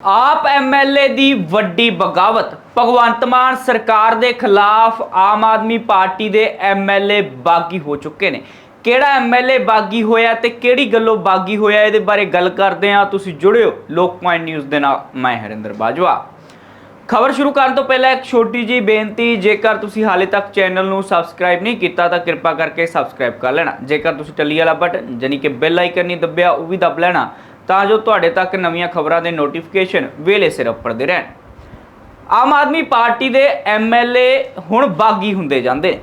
ਆਪ ਐਮਐਲਏ ਦੀ ਵੱਡੀ ਬਗਾਵਤ, ਭਗਵੰਤ ਮਾਨ ਸਰਕਾਰ ਦੇ ਖਿਲਾਫ ਆਮ ਆਦਮੀ ਪਾਰਟੀ ਦੇ ਐਮਐਲਏ ਬਾਗੀ ਹੋ ਚੁੱਕੇ ਨੇ। ਕਿਹੜਾ ਐਮਐਲਏ ਬਾਗੀ ਹੋਇਆ ਤੇ ਕਿਹੜੀ ਗੱਲੋਂ ਬਾਗੀ ਹੋਇਆ, ਇਹਦੇ ਬਾਰੇ ਗੱਲ ਕਰਦੇ ਹਾਂ। ਤੁਸੀਂ ਜੁੜਿਓ ਲੋਕ ਪੁਆਇੰਟ ਨਿਊਜ਼ ਦੇ ਨਾਲ, ਮੈਂ ਹਰਿੰਦਰ ਬਾਜਵਾ। ਖਬਰ ਸ਼ੁਰੂ ਕਰਨ ਤੋਂ ਪਹਿਲਾਂ ਇੱਕ ਛੋਟੀ ਜੀ ਬੇਨਤੀ, ਜੇਕਰ ਤੁਸੀਂ ਹਾਲੇ ਤੱਕ ਚੈਨਲ ਨੂੰ ਸਬਸਕ੍ਰਾਈਬ ਨਹੀਂ ਕੀਤਾ, ਤਾਂ ਕਿਰਪਾ ਕਰਕੇ ਸਬਸਕ੍ਰਾਈਬ ਕਰ ਲੈਣਾ। ਜੇਕਰ ਤੁਸੀਂ ਟੱਲੀ ਵਾਲਾ ਬਟਨ ਯਾਨੀ ਕਿ ਬੈਲ ਆਈਕਨ ਨਹੀਂ ਦੱਬਿਆ, ਉਹ ਵੀ ਦੱਬ ਲੈਣਾ। ਤਾਂ ਜੋ ਤੁਹਾਡੇ ਤੱਕ ਨਵੀਆਂ ਖਬਰਾਂ ਦੇ ਨੋਟੀਫਿਕੇਸ਼ਨ ਵੇਲੇ ਸਿਰ ਉੱਪਰਦੇ ਰਹਿਣ। ਆਮ ਆਦਮੀ ਪਾਰਟੀ ਦੇ ਐਮਐਲਏ ਹੁਣ ਬਾਗੀ ਹੁੰਦੇ ਜਾਂਦੇ ਨੇ।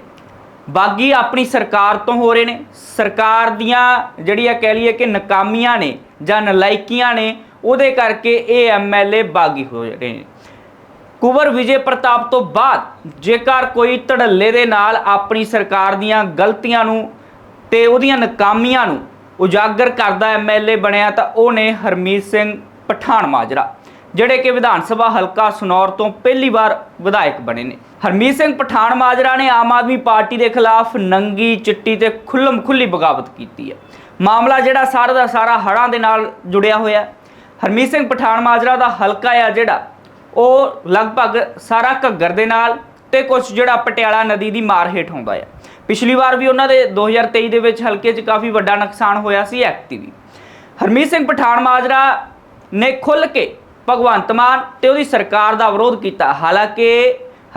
ਬਾਗੀ ਆਪਣੀ ਸਰਕਾਰ ਤੋਂ ਹੋ ਰਹੇ ਨੇ। ਸਰਕਾਰ ਦੀਆਂ ਜਿਹੜੀਆਂ ਕਹਿ ਲਈਏ ਕਿ ਨਕਾਮੀਆਂ ਨੇ ਜਾਂ ਨਲਾਇਕੀਆਂ ਨੇ, ਉਹਦੇ ਕਰਕੇ ਇਹ ਐਮਐਲਏ ਬਾਗੀ ਹੋ ਰਹੇ ਨੇ। ਕੁਵਰ ਵਿਜੇ ਪ੍ਰਤਾਪ ਤੋਂ ਬਾਅਦ ਜੇਕਰ ਕੋਈ ਧੜੱਲੇ ਦੇ ਨਾਲ ਆਪਣੀ ਸਰਕਾਰ ਦੀਆਂ ਗਲਤੀਆਂ ਨੂੰ ਤੇ ਉਹਦੀਆਂ ਨਕਾਮੀਆਂ ਨੂੰ ਉਜਾਗਰ ਕਰਦਾ ਐਮਐਲਏ ਬਣਿਆ ਤਾਂ ਉਹ ਨੇ ਹਰਮੀਤ ਸਿੰਘ ਪਠਾਨ ਮਾਜਰਾ, ਜਿਹੜੇ ਕਿ ਵਿਧਾਨ ਸਭਾ ਹਲਕਾ ਸਨੌਰ ਤੋਂ ਪਹਿਲੀ ਵਾਰ ਵਿਧਾਇਕ ਬਣੇ ਨੇ। ਹਰਮੀਤ ਸਿੰਘ ਪਠਾਨ ਮਾਜਰਾ ਨੇ ਆਮ ਆਦਮੀ ਪਾਰਟੀ ਦੇ ਖਿਲਾਫ ਨੰਗੀ ਚਿੱਟੀ ਤੇ ਖੁੱਲਮ ਖੁੱਲੀ ਬਗਾਵਤ ਕੀਤੀ ਹੈ। ਮਾਮਲਾ ਜਿਹੜਾ ਸਾਰਾ ਦਾ ਸਾਰਾ ਹੜ੍ਹਾਂ ਦੇ ਨਾਲ ਜੁੜਿਆ ਹੋਇਆ ਹੈ। ਹਰਮੀਤ ਸਿੰਘ ਪਠਾਨ ਮਾਜਰਾ ਦਾ ਹਲਕਾ ਆ ਜਿਹੜਾ, ਉਹ ਲਗਭਗ ਸਾਰਾ ਘੱਗਰ ਦੇ ਨਾਲ ਤੇ ਕੁਝ ਜਿਹੜਾ ਪਟਿਆਲਾ ਨਦੀ ਦੀ ਮਾਰ ਹੇਠ ਆਉਂਦਾ ਹੈ ਪਿਛਲੀ ਵਾਰ ਵੀ ਉਹਨਾਂ ਦੇ 2023 ਦੇ ਵਿੱਚ ਹਲਕੇ 'ਚ ਕਾਫੀ ਵੱਡਾ ਨੁਕਸਾਨ ਹੋਇਆ ਸੀ ਐਕਟੀ ਵੀ। ਹਰਮੀਤ ਸਿੰਘ ਪਠਾਨ ਮਾਜਰਾ ਨੇ ਖੁੱਲ ਕੇ ਭਗਵੰਤ ਮਾਨ ਤੇ ਉਹਦੀ ਸਰਕਾਰ ਦਾ ਵਿਰੋਧ ਕੀਤਾ। ਹਾਲਾਂਕਿ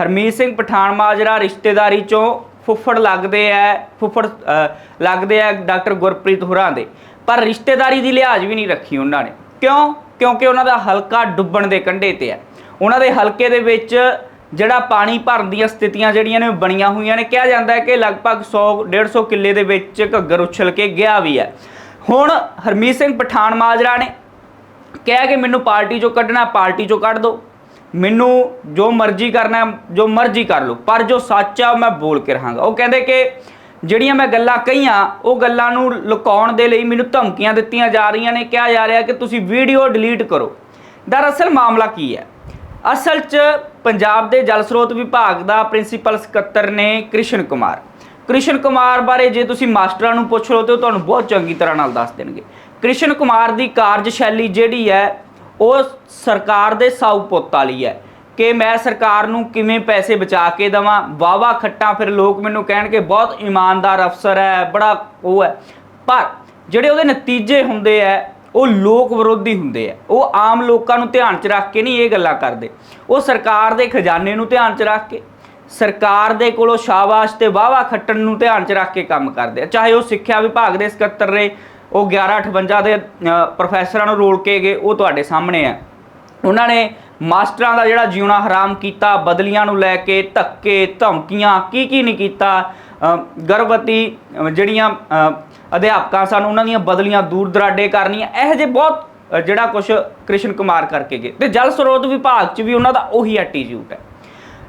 ਹਰਮੀਤ ਸਿੰਘ ਪਠਾਨ ਮਾਜਰਾ ਰਿਸ਼ਤੇਦਾਰੀ ਚੋਂ ਫੁੱਫੜ ਲੱਗਦੇ ਐ, ਫੁੱਫੜ ਲੱਗਦੇ ਐ ਡਾਕਟਰ ਗੁਰਪ੍ਰੀਤ ਹੁਰਾਂ ਦੇ। ਪਰ ਰਿਸ਼ਤੇਦਾਰੀ ਦੀ ਲਿਹਾਜ਼ ਵੀ ਨਹੀਂ ਰੱਖੀ ਉਹਨਾਂ ਨੇ। ਕਿਉਂ? ਕਿਉਂਕਿ ਉਹਨਾਂ ਦਾ ਹਲਕਾ ਡੁੱਬਣ ਦੇ ਕੰਢੇ ਤੇ ਹੈ ਉਹਨਾਂ ਦੇ ਹਲਕੇ ਦੇ ਵਿੱਚ ਜਿਹੜਾ ਪਾਣੀ ਭਰਨ ਦੀਆਂ ਸਥਿਤੀਆਂ ਜਿਹੜੀਆਂ ਨੇ ਉਹ ਬਣੀਆਂ ਹੋਈਆਂ ਨੇ, ਕਿਹਾ ਜਾਂਦਾ ਹੈ ਕਿ ਲਗਭਗ 100 150 ਕਿੱਲੇ ਦੇ ਵਿੱਚ ਘੱਗਰ ਉਛਲ ਕੇ ਗਿਆ ਵੀ ਹੈ। ਹੁਣ ਹਰਮੀਤ ਸਿੰਘ ਪਠਾਨ ਮਾਜਰਾ ਨੇ ਕਿਹਾ ਕਿ ਮੈਨੂੰ ਪਾਰਟੀ ਚੋਂ ਕੱਢਣਾ, ਪਾਰਟੀ ਚੋਂ ਕੱਢ ਦਿਓ ਮੈਨੂੰ ਜੋ ਮਰਜ਼ੀ ਕਰਨਾ, ਜੋ ਮਰਜ਼ੀ ਕਰ ਲਓ, ਪਰ ਜੋ ਸੱਚ ਆ, ਉਹ ਮੈਂ ਬੋਲ ਕੇ ਰਹਾਂਗਾ। ਉਹ ਕਹਿੰਦੇ ਕਿ ਜਿਹੜੀਆਂ ਮੈਂ ਗੱਲਾਂ ਕਹੀਆਂ, ਉਹ ਗੱਲਾਂ ਨੂੰ ਲੁਕਾਉਣ ਦੇ ਲਈ ਮੈਨੂੰ ਧਮਕੀਆਂ ਦਿੱਤੀਆਂ ਜਾ ਰਹੀਆਂ ਨੇ। ਕਿਹਾ ਜਾ ਰਿਹਾ ਕਿ ਤੁਸੀਂ ਵੀਡੀਓ ਡਿਲੀਟ ਕਰੋ। ਦਰਅਸਲ ਮਾਮਲਾ ਕੀ ਹੈ? ਅਸਲ 'ਚ ਪੰਜਾਬ ਦੇ ਜਲ ਸਰੋਤ ਵਿਭਾਗ ਦਾ ਪ੍ਰਿੰਸੀਪਲ ਸਕੱਤਰ ਨੇ ਕ੍ਰਿਸ਼ਨ ਕੁਮਾਰ। ਕ੍ਰਿਸ਼ਨ ਕੁਮਾਰ ਬਾਰੇ ਜੇ ਤੁਸੀਂ ਮਾਸਟਰਾਂ ਨੂੰ ਪੁੱਛ ਲਓ ਤੇ ਉਹ ਤੁਹਾਨੂੰ ਬਹੁਤ ਚੰਗੀ ਤਰ੍ਹਾਂ ਨਾਲ ਦੱਸ ਦੇਣਗੇ। ਕ੍ਰਿਸ਼ਨ ਕੁਮਾਰ ਦੀ ਕਾਰਜਸ਼ੈਲੀ ਜਿਹੜੀ ਹੈ, ਉਹ ਸਰਕਾਰ ਦੇ ਸਾਊ ਪੁੱਤ ਵਾਲੀ ਹੈ ਕਿ ਮੈਂ ਸਰਕਾਰ ਨੂੰ ਕਿਵੇਂ ਪੈਸੇ ਬਚਾ ਕੇ ਦਵਾਂ। ਵਾਵਾ ਖੱਟਾਂ ਫਿਰ ਲੋਕ ਮੈਨੂੰ ਕਹਿਣਗੇ, ਬਹੁਤ ਇਮਾਨਦਾਰ ਅਫਸਰ ਹੈ, ਬੜਾ ਉਹ ਹੈ। ਪਰ ਜਿਹੜੇ ਉਹਦੇ ਨਤੀਜੇ ਹੁੰਦੇ ਆ ਉਹ ਲੋਕ ਵਿਰੋਧੀ ਹੁੰਦੇ ਆ। ਉਹ ਆਮ ਲੋਕਾਂ ਨੂੰ ਧਿਆਨ 'ਚ ਰੱਖ ਕੇ ਨਹੀਂ ਇਹ ਗੱਲਾਂ ਕਰਦੇ। ਉਹ ਸਰਕਾਰ ਦੇ ਖਜ਼ਾਨੇ ਨੂੰ ਧਿਆਨ 'ਚ ਰੱਖ ਕੇ, ਸਰਕਾਰ ਦੇ ਕੋਲੋਂ ਸ਼ਾਬਾਸ਼ ਤੇ ਵਾਵਾ ਖੱਟਣ ਨੂੰ ਧਿਆਨ 'ਚ ਰੱਖ ਕੇ ਕੰਮ ਕਰਦੇ ਆ। ਚਾਹੇ ਉਹ ਸਿੱਖਿਆ ਵਿਭਾਗ ਦੇ ਸਕੱਤਰ ਰਹੇ ਉਹ 1158 ਦੇ ਪ੍ਰੋਫੈਸਰਾਂ ਨੂੰ ਰੋਲ ਕੇ ਗਏ, ਉਹ ਤੁਹਾਡੇ ਸਾਹਮਣੇ ਆ। ਉਹਨਾਂ ਨੇ ਮਾਸਟਰਾਂ ਦਾ ਜਿਹੜਾ ਜਿਉਣਾ ਹਰਾਮ ਕੀਤਾ, ਬਦਲੀਆਂ ਨੂੰ ਲੈ ਕੇ ਧੱਕੇ, ਧਮਕੀਆਂ ਕੀ ਕੀ ਨਹੀਂ ਕੀਤਾ ਗਰਭਵਤੀ ਜਿਹੜੀਆਂ ਅਧਿਆਪਕਾਂ ਸਨ, ਉਹਨਾਂ ਦੀਆਂ ਬਦਲੀਆਂ ਦੂਰ ਦਰਾਡੇ ਕਰਨੀਆਂ, ਇਹੋ ਜਿਹੇ ਬਹੁਤ ਜਿਹੜਾ ਕੁਝ ਕ੍ਰਿਸ਼ਨ ਕੁਮਾਰ ਕਰਕੇ ਗਏ। ਤੇ ਜਲ ਸਰੋਤ ਵਿਭਾਗ 'ਚ ਵੀ ਉਹਨਾਂ ਦਾ ਉਹੀ ਐਟੀਟਿਊਡ ਹੈ।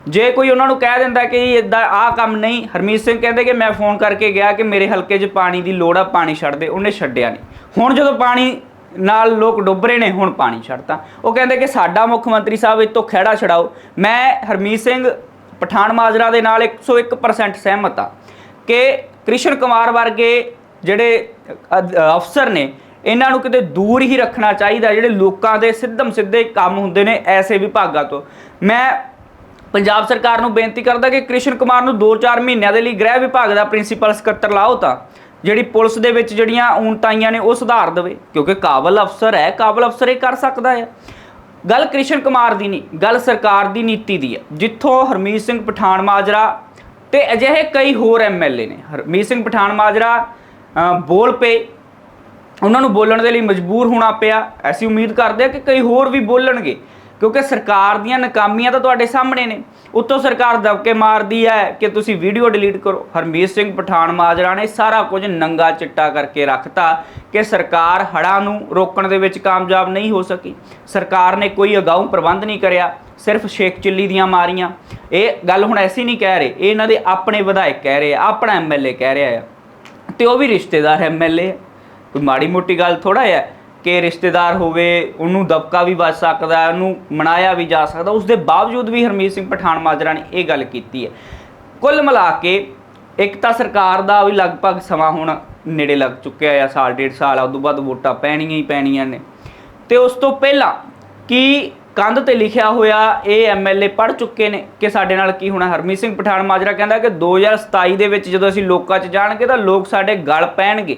ਜੇ ਕੋਈ ਉਹਨਾਂ ਨੂੰ ਕਹਿ ਦਿੰਦਾ ਕਿ ਇਦਾਂ ਆਹ ਕੰਮ ਨਹੀਂ, ਹਰਮੀਤ ਸਿੰਘ ਕਹਿੰਦੇ ਕਿ ਮੈਂ ਫੋਨ ਕਰਕੇ ਗਿਆ ਕਿ ਮੇਰੇ ਹਲਕੇ 'ਚ ਪਾਣੀ ਦੀ ਲੋੜ ਆ, ਪਾਣੀ ਛੱਡ ਦੇ, ਉਹਨੇ ਛੱਡਿਆ ਨਹੀਂ। ਹੁਣ ਜਦੋਂ ਪਾਣੀ ਨਾਲ ਲੋਕ ਡੁੱਬ ਰਹੇ ਨੇ, ਹੁਣ ਪਾਣੀ ਛੱਡਤਾ। ਉਹ ਕਹਿੰਦੇ ਕਿ ਸਾਡਾ ਮੁੱਖ ਮੰਤਰੀ ਸਾਹਿਬ ਇਹ ਤੋਂ ਖਹਿੜਾ ਛਡਾਓ। ਮੈਂ ਹਰਮੀਤ ਸਿੰਘ ਪਠਾਨ ਮਾਜਰਾ ਦੇ ਨਾਲ 101% ਸਹਿਮਤ ਆ ਕਿ ਕ੍ਰਿਸ਼ਨ ਕੁਮਾਰ ਵਰਗੇ ਜਿਹੜੇ ਅਫਸਰ ਨੇ, ਇਹਨਾਂ ਨੂੰ ਕਿਤੇ ਦੂਰ ਹੀ ਰੱਖਣਾ ਚਾਹੀਦਾ, ਜਿਹੜੇ ਲੋਕਾਂ ਦੇ ਸਿੱਧਮ ਸਿੱਧੇ ਕੰਮ ਹੁੰਦੇ ਨੇ ਐਸੇ ਵਿਭਾਗਾਂ ਤੋਂ। ਮੈਂ ਪੰਜਾਬ ਸਰਕਾਰ ਨੂੰ ਬੇਨਤੀ ਕਰਦਾ ਕਿ ਕ੍ਰਿਸ਼ਨ ਕੁਮਾਰ ਨੂੰ 2-4 ਮਹੀਨਿਆਂ ਦੇ ਲਈ ਗ੍ਰਹਿ ਵਿਭਾਗ ਦਾ ਪ੍ਰਿੰਸੀਪਲ ਸਕੱਤਰ ਲਾਓ ਤਾਂ, ਜਿਹੜੀ ਪੁਲਿਸ ਦੇ ਵਿੱਚ ਜਿਹੜੀਆਂ ਊਣਤਾਈਆਂ ਨੇ, ਉਹ ਸੁਧਾਰ ਦੇਵੇ। ਕਿਉਂਕਿ ਕਾਬਲ ਅਫਸਰ ਹੈ, ਕਾਬਲ ਅਫਸਰ ਇਹ ਕਰ ਸਕਦਾ ਹੈ। ਗੱਲ ਕ੍ਰਿਸ਼ਨ ਕੁਮਾਰ ਦੀ ਨਹੀਂ, ਗੱਲ ਸਰਕਾਰ ਦੀ ਨੀਤੀ ਦੀ ਹੈ। ਜਿੱਥੋਂ ਹਰਮੀਤ ਸਿੰਘ ਪਠਾਨ ਮਾਜਰਾ ਤੇ ਅਜਿਹੇ ਕਈ ਹੋਰ ਐਮਐਲਏ ਨੇ। ਹਰਮੀਤ ਸਿੰਘ ਪਠਾਨ ਮਾਜਰਾ ਬੋਲ ਪਏ। ਉਹਨਾਂ ਨੂੰ ਬੋਲਣ ਦੇ ਲਈ ਮਜਬੂਰ ਹੋਣਾ ਪਿਆ। ਐਸੀ ਉਮੀਦ ਕਰਦੇ ਆ ਕਿ ਕਈ ਹੋਰ ਵੀ ਬੋਲਣਗੇ। ਕਿਉਂਕਿ ਸਰਕਾਰ ਦੀਆਂ ਨਾਕਾਮੀਆਂ ਤਾਂ ਤੁਹਾਡੇ ਸਾਹਮਣੇ ਨੇ। ਉੱਤੋਂ ਸਰਕਾਰ ਦਬਕੇ ਮਾਰਦੀ ਹੈ ਕਿ ਤੁਸੀਂ ਵੀਡੀਓ ਡਿਲੀਟ ਕਰੋ। ਹਰਮੀਤ ਸਿੰਘ ਪਠਾਨ ਮਾਜਰਾ ਨੇ ਸਾਰਾ ਕੁਝ ਨੰਗਾ ਚਿੱਟਾ ਕਰਕੇ ਰੱਖਤਾ ਕਿ ਸਰਕਾਰ ਹੜ੍ਹਾਂ ਨੂੰ ਰੋਕਣ ਦੇ ਵਿੱਚ ਕਾਮਯਾਬ ਨਹੀਂ ਹੋ ਸਕੀ। ਸਰਕਾਰ ਨੇ ਕੋਈ ਅਗਾਊਂ ਪ੍ਰਬੰਧ ਨਹੀਂ ਕਰਿਆ। ਸਿਰਫ ਸ਼ੇਖ ਚਿੱਲੀ ਦੀਆਂ ਮਾਰੀਆਂ। ਇਹ ਗੱਲ ਹੁਣ ਐਸੀ ਨਹੀਂ ਕਹਿ ਰਹੇ। ਇਹ ਇਹਨਾਂ ਦੇ ਆਪਣੇ ਵਿਧਾਇਕ ਕਹਿ ਰਹੇ ਆ, ਆਪਣਾ ਐਮਐਲਏ ਕਹਿ ਰਿਹਾ ਆ। ਤੇ ਉਹ ਵੀ ਰਿਸ਼ਤੇਦਾਰ ਐਮਐਲਏ ਕੋਈ ਮਾੜੀ ਮੋਟੀ ਗੱਲ ਥੋੜਾ ਹੈ ਕਿ ਰਿਸ਼ਤੇਦਾਰ ਹੋਵੇ, ਉਹਨੂੰ ਦਬਕਾ ਵੀ ਵੱਜ ਸਕਦਾ ਉਹਨੂੰ ਮਨਾਇਆ ਵੀ ਜਾ ਸਕਦਾ ਉਸ ਦੇ ਬਾਵਜੂਦ ਵੀ ਹਰਮੀਤ ਸਿੰਘ ਪਠਾਨ ਮਾਜਰਾ ਨੇ ਇਹ ਗੱਲ ਕੀਤੀ ਹੈ। ਕੁੱਲ ਮਿਲਾ ਕੇ ਇੱਕ ਤਾਂ ਸਰਕਾਰ ਦਾ ਵੀ ਲਗਭਗ ਸਮਾਂ ਹੁਣ ਨੇੜੇ ਲੱਗ ਚੁੱਕਿਆ ਆ, ਸਾਲ ਡੇਢ ਸਾਲ ਆ ਉਦੋਂ ਬਾਅਦ ਵੋਟਾਂ ਪੈਣੀਆਂ ਹੀ ਪੈਣੀਆਂ ਨੇ। ਤੇ ਉਸ ਤੋਂ ਪਹਿਲਾਂ ਕਿ ਕੰਧ ਤੇ ਲਿਖਿਆ ਹੋਇਆ ਇਹ ਐਮਐਲਏ ਪੜ ਚੁੱਕੇ ਨੇ ਕਿ ਸਾਡੇ ਨਾਲ ਕੀ ਹੋਣਾ? ਹਰਮੀਤ ਸਿੰਘ ਪਠਾਨ ਮਾਜਰਾ ਕਹਿੰਦਾ ਕਿ 2027 ਦੇ ਵਿੱਚ ਜਦੋਂ ਅਸੀਂ ਲੋਕਾਂ 'ਚ ਜਾਣਗੇ ਤਾਂ ਲੋਕ ਸਾਡੇ ਗਲ ਪੈਣਗੇ,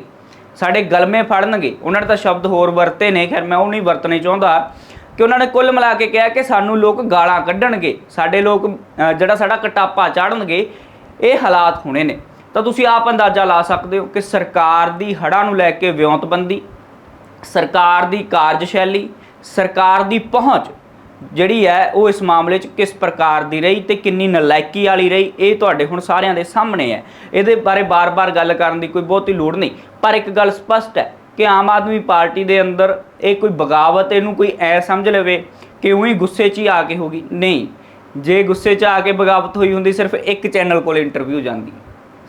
ਸਾਡੇ ਗਲਮੇ ਫੜਨਗੇ। ਉਹਨਾਂ ਨੇ ਤਾਂ ਸ਼ਬਦ ਹੋਰ ਵਰਤੇ ਨੇ। ਖੈਰ, ਮੈਂ ਉਹ ਨਹੀਂ ਵਰਤਣੇ ਚਾਹੁੰਦਾ ਕਿ ਉਹਨਾਂ ਨੇ ਕੁੱਲ ਮਿਲਾ ਕੇ ਕਿਹਾ ਕਿ ਸਾਨੂੰ ਲੋਕ ਗਾਲਾਂ ਕੱਢਣਗੇ। ਸਾਡੇ ਲੋਕ ਜਿਹੜਾ ਸਾਡਾ ਕਟਾਪਾ ਚਾੜਨਗੇ, ਇਹ ਹਾਲਾਤ ਹੋਣੇ ਨੇ। ਤਾਂ ਤੁਸੀਂ ਆਪ ਅੰਦਾਜ਼ਾ ਲਾ ਸਕਦੇ ਹੋ ਕਿ ਸਰਕਾਰ ਦੀ ਹੜ੍ਹਾਂ ਨੂੰ ਲੈ ਕੇ ਵਿਉਂਤਬੰਦੀ, ਸਰਕਾਰ ਦੀ ਕਾਰਜਸ਼ੈਲੀ, ਸਰਕਾਰ ਦੀ ਪਹੁੰਚ ਜਿਹੜੀ ਹੈ, ਉਹ ਇਸ ਮਾਮਲੇ 'ਚ ਕਿਸ ਪ੍ਰਕਾਰ ਦੀ ਰਹੀ ਤੇ ਕਿੰਨੀ ਨਲਾਇਕੀ ਵਾਲੀ ਰਹੀ, ਇਹ ਤੁਹਾਡੇ ਹੁਣ ਸਾਰਿਆਂ ਦੇ ਸਾਹਮਣੇ ਹੈ। ਇਹਦੇ ਬਾਰੇ ਬਾਰ-ਬਾਰ ਗੱਲ ਕਰਨ ਦੀ ਕੋਈ ਬਹੁਤੀ ਲੋੜ ਨਹੀਂ। ਪਰ ਇੱਕ ਗੱਲ ਸਪਸ਼ਟ ਹੈ ਕਿ ਆਮ ਆਦਮੀ ਪਾਰਟੀ ਦੇ ਅੰਦਰ ਇਹ ਕੋਈ ਬਗਾਵਤ, ਇਹਨੂੰ ਕੋਈ ਐ ਸਮਝ ਲਵੇ ਕਿ ਉਹੀ ਗੁੱਸੇ 'ਚ ਹੀ ਆ ਕੇ ਹੋਗੀ ਨਹੀਂ, ਜੇ ਗੁੱਸੇ 'ਚ ਆ ਕੇ ਬਗਾਵਤ ਹੋਈ ਹੁੰਦੀ, ਸਿਰਫ ਇੱਕ ਚੈਨਲ ਕੋਲ ਇੰਟਰਵਿਊ ਜਾਂਦੀ।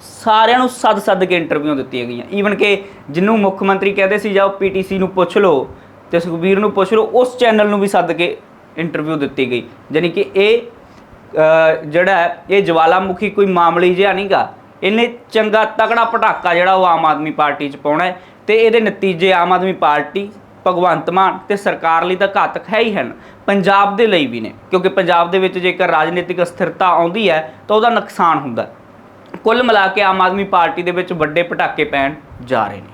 ਸਾਰਿਆਂ ਨੂੰ ਸੱਦ ਸੱਦ ਕੇ ਇੰਟਰਵਿਊ ਦਿੱਤੀਆਂ ਗਈਆਂ। ਈਵਨ ਕਿ ਜਿਹਨੂੰ ਮੁੱਖ ਮੰਤਰੀ ਕਹਿੰਦੇ ਸੀ ਜਾਓ ਪੀਟੀਸੀ ਨੂੰ ਪੁੱਛ ਲਓ ਤੇ ਸੁਖਬੀਰ ਨੂੰ ਪੁੱਛ ਲਓ, ਉਸ ਚੈਨਲ ਨੂੰ ਵੀ ਸੱਦ ਕੇ ਇੰਟਰਵਿਊ ਦਿੱਤੀ ਗਈ। ਯਾਨੀ ਕਿ ਇਹ ਜਿਹੜਾ ਇਹ ਜਵਾਲਾਮੁਖੀ ਕੋਈ ਮਾਮਲੀ ਜਿਹਾ ਨਹੀਂਗਾ। ਇਹਨੇ ਚੰਗਾ ਤਗੜਾ ਪਟਾਕਾ ਜਿਹੜਾ ਉਹ ਆਮ ਆਦਮੀ ਪਾਰਟੀ 'ਚ ਪਾਉਣਾ ਹੈ ਤੇ ਇਹਦੇ ਨਤੀਜੇ ਆਮ ਆਦਮੀ ਪਾਰਟੀ, ਭਗਵੰਤ ਮਾਨ ਤੇ ਸਰਕਾਰ ਲਈ ਤਾਂ ਘਾਤਕ ਹੈ ਹੀ ਹਨ। ਪੰਜਾਬ ਦੇ ਲਈ ਵੀ ਨੇ, ਕਿਉਂਕਿ ਪੰਜਾਬ ਦੇ ਵਿੱਚ ਜੇਕਰ ਰਾਜਨੀਤਿਕ ਅਸਥਿਰਤਾ ਆਉਂਦੀ ਹੈ ਤਾਂ ਉਹਦਾ ਨੁਕਸਾਨ ਹੁੰਦਾ ਕੁੱਲ ਮਿਲਾ ਕੇ ਆਮ ਆਦਮੀ ਪਾਰਟੀ ਦੇ ਵਿੱਚ ਵੱਡੇ ਪਟਾਕੇ ਪੈਣ ਜਾ ਰਹੇ ਨੇ।